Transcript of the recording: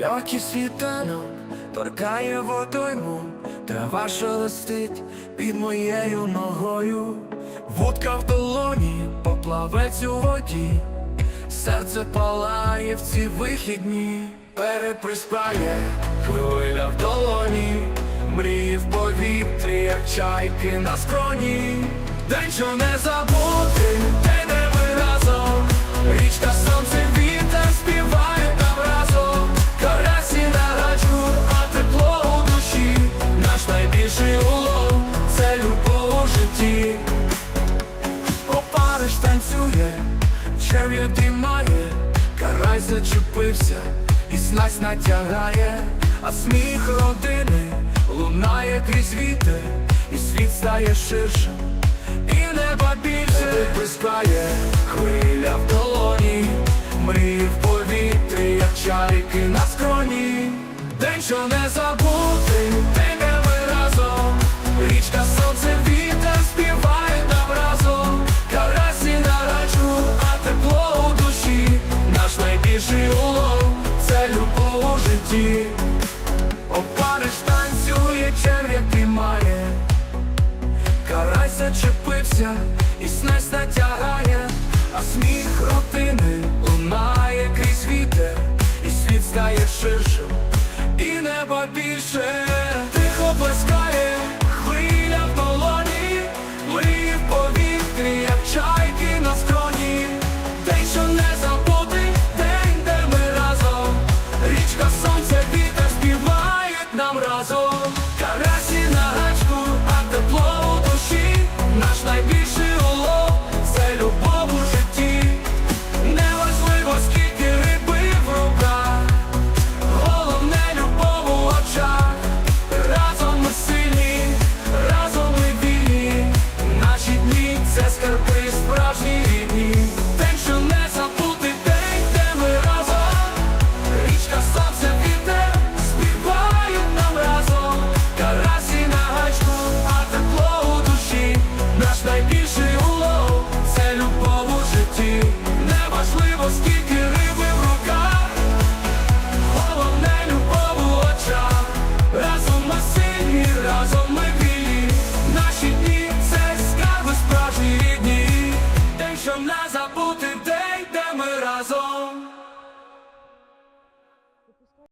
Легкий світанок торкає водойму, трава шелестить під моєю ногою, вудка в долоні, поплавець у воді, серце палає в ці вихідні, переприспає хвиля в долоні, мрії в повітрі, як чайки на скроні, день, що не забути, житті. Опариш танцює, черв'я димає, карась зачепився і снасть натягає, а сміх родини лунає крізь вітер, і світ стає ширшим, і неба більше. Прискає хвиля в долоні, мрії в повітрі, як чайки на скроні, день, що не забути, річка, сонце, зачепився і снасть натягає, а сміх родини лунає крізь вітер, і світ стає ширшим, і небо більше